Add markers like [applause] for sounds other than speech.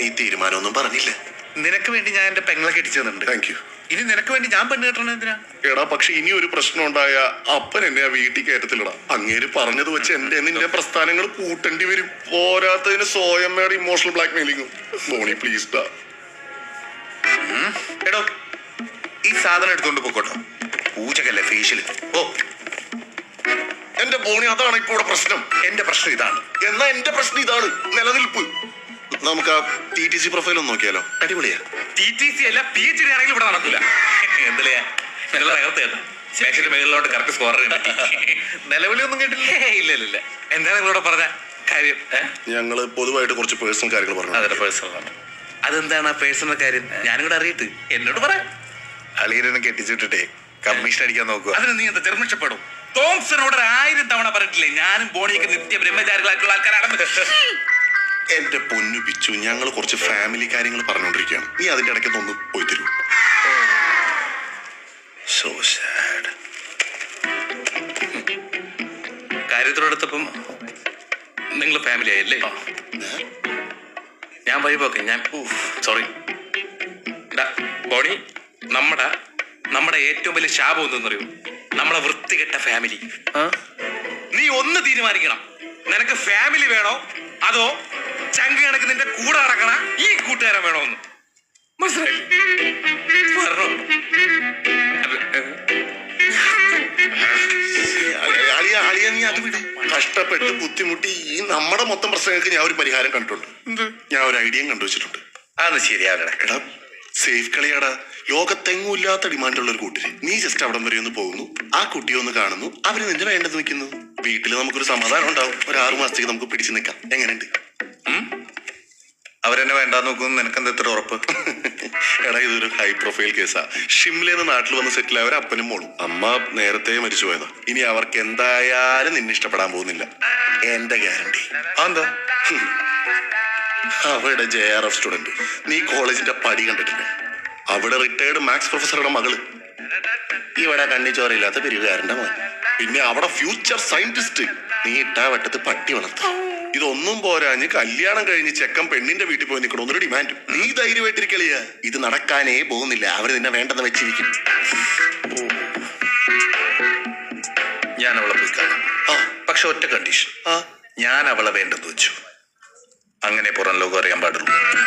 നീ തീരുമാനമൊന്നും പറഞ്ഞില്ല. നിനക്ക് വേണ്ടി ഞാൻ എന്റെ പെങ്ങളെ കെട്ടിച്ചു തന്നിട്ടുണ്ട്. താങ്ക് യു ഇനി നിനക്ക് വേണ്ടി ഞാൻ പെണ്ണ് കെട്ടണ എന്തിനാ? എടാ പക്ഷെ ഇനി ഒരു പ്രശ്നം ഉണ്ടായ അപ്പൻ എന്നെ ആ വീട്ടിൽ കയറ്റത്തില്ലടാ. അങ്ങേര് പറഞ്ഞത് വെച്ച് എന്റെ നിന്റെ പ്രസ്ഥാനങ്ങൾ കൂട്ടേണ്ടി വരും. പോരാത്തതിന് സ്വയമ്മയുടെ ഇമോഷണൽ ബ്ലാക്ക് മെയിലിങ്ങും മോണി പ്ലീസ് ഡാ. എടോ ഈ സാധനം എടുത്തോണ്ട് പോക്കോട്ടോ. പൂജകല്ലേ ഫേഷ്യൽ ഓ. എന്റെ ബോണി അതാണ് ഇപ്പോ ഇവിടെ പ്രശ്നം. എന്റെ പ്രശ്നം ഇതാണ്. എന്നാ എന്റെ പ്രശ്നം ഇതാണ്. നിലനിൽപ്പ്. നമുക്ക് ആ ടി ടി സി പ്രൊഫൈൽ ഒന്ന് നോക്കിയാലോ? അടിപൊളിയാ. ടി ടി സി അല്ല പി എച്ച് ഡി ആണെങ്കിലും ഇവിടെ നടക്കില്ല എന്തല്ലേ? നിങ്ങൾ തകർത്ത് കേട്ടോ മേശയുടെ മേളിലോട്ട് കറക്റ്റ് സ്കോർ നിലവിളി ഒന്നും കേട്ടില്ല ഇല്ല ഇല്ല എന്താണ് നിങ്ങളോട് പറഞ്ഞ കാര്യം? ഞങ്ങൾ പൊതുവായിട്ട് കുറച്ച് പേഴ്സണൽ കാര്യങ്ങൾ പറഞ്ഞു. അതെ പേഴ്സണൽ ആണ്. അതെന്താണ് ആ പേഴ്സണൽ കാര്യം? ഞാനും കൂടെ അറിയിട്ട്. എന്നോട് പറ. അളിയനെ കെട്ടിച്ചിട്ടിട്ടേ കമ്മീഷൻ അടിക്കാൻ നോക്കുക. അതിന് നീ എന്താ ചെറുമിഷ്ടപ്പെടും തോംസനോട് ഒരു ആയിരം തവണ പറഞ്ഞിട്ടില്ലേ? ഞാനും ബോണിയൊക്കെ നിത്യ ബ്രഹ്മചാരികളായിട്ടുള്ള ആൾക്കാരാണ് [laughs] എന്റെ പൊന്നു പിച്ചു ഞങ്ങൾ കുറച്ച് ഫാമിലി കാര്യങ്ങൾ പറഞ്ഞുകൊണ്ടിരിക്കുകയാണ് നീ അതിന്റെ ഇടയ്ക്ക് ഒന്ന് പോയി തരൂ. സോ സാഡ് കാര്യത്തിനോടൊത്തപ്പം നിങ്ങൾ ഫാമിലി ആയല്ലേ? ഞാൻ വൈബോക്കെ ഞാൻ സോറി ബോണി നമ്മുടെ നമ്മുടെ ഏറ്റവും വലിയ ശാപം എന്തെന്നറിയോ? നമ്മളെ വൃത്തികെട്ട ഫാമിലി നീ ഒന്ന് തീരുമാനിക്കണം. നിനക്ക് ഫാമിലി വേണോ? അതോ നിന്റെ കൂടെ നടക്കണ ഈ കൂട്ടുകാരൻ വേണമെന്ന് എന്ന് മനസ്സിലായി? പറഞ്ഞോ. അളിയ- അളിയ അളിയ നീ അത് വിട്. കഷ്ടപ്പെട്ട് ബുദ്ധിമുട്ടി ഈ നമ്മുടെ മൊത്തം പ്രശ്നങ്ങൾക്ക് ഞാൻ ഒരു പരിഹാരം കണ്ടിട്ടുണ്ട്. ഞാൻ ഒരു ഐഡിയയും കണ്ടുവച്ചിട്ടുണ്ട്. അത് ശരിയാവലട എടാ സേഫ് കളിയാടാ. ലോകത്തെങ്ങും ഇല്ലാത്ത ഡിമാൻഡുള്ള ഒരു കൂട്ടര് നീ ജസ്റ്റ് അവിടം വരെ ഒന്ന് പോകുന്നു. ആ കുട്ടിയെ ഒന്ന് കാണുന്നു. അവർ നിന്റെ വേണ്ടത് നിൽക്കുന്നു വീട്ടിൽ നമുക്കൊരു സമാധാനം ഉണ്ടാവും. ഒരു ആറു മാസത്തേക്ക് നമുക്ക് പിടിച്ചു നിൽക്കാം. എങ്ങനെയുണ്ട്? അവരെന്നെ വേണ്ടാന്ന് നോക്കുന്നു. നിനക്ക് എന്താ ഇത്ര ഉറപ്പ്? എടാ ഇതൊരു ഹൈ പ്രൊഫൈൽ കേസാ ഷിംലയിൽ നാട്ടിൽ വന്ന് സെറ്റിൽ ആയവർ അപ്പനും മോളും. അമ്മ നേരത്തെ മരിച്ചു പോയതാ. ഇനി അവർക്ക് എന്തായാലും നിന്നെ ഇഷ്ടപ്പെടാൻ പോകുന്നില്ല. എന്റെ ഗ്യാരണ്ടി എന്താ അവിടെ ജെ ആർ എഫ് സ്റ്റുഡന്റ് നീ കോളേജിന്റെ പടി കണ്ടിട്ടില്ലേ? അവിടെ റിട്ടയർഡ് മാത്സ് പ്രൊഫസറുടെ മകൾ. ഇവിടെ കണ്ണിച്ചോറില്ലാത്ത പിരിവുകാരന്റെ മകൻ പിന്നെ അവിടെ ഫ്യൂച്ചർ സയന്റിസ്റ്റ് നീ ഇട്ടാ വട്ടത്ത് പട്ടി വളർത്ത. ഇതൊന്നും പോരാഞ്ഞ് കല്യാണം കഴിഞ്ഞ് ചെക്കൻ പെണ്ണിന്റെ വീട്ടിൽ പോയി നിൽക്കണമെന്നൊരു ഡിമാൻഡ് നീ ധൈര്യമായിട്ടിരിക്കളിയ ഇത് നടക്കാനേ പോകുന്നില്ല. അവർ നിന്നെ വേണ്ടെന്ന് വെച്ചിരിക്കും. ഞാൻ അവളെ പോയി കാണാം. പക്ഷെ ഒറ്റ കണ്ടീഷൻ ഞാൻ അവളെ വേണ്ടെന്ന് വെച്ചു. അങ്ങനെ പുറം ലോകം അറിയാൻ പാടുള്ളൂ.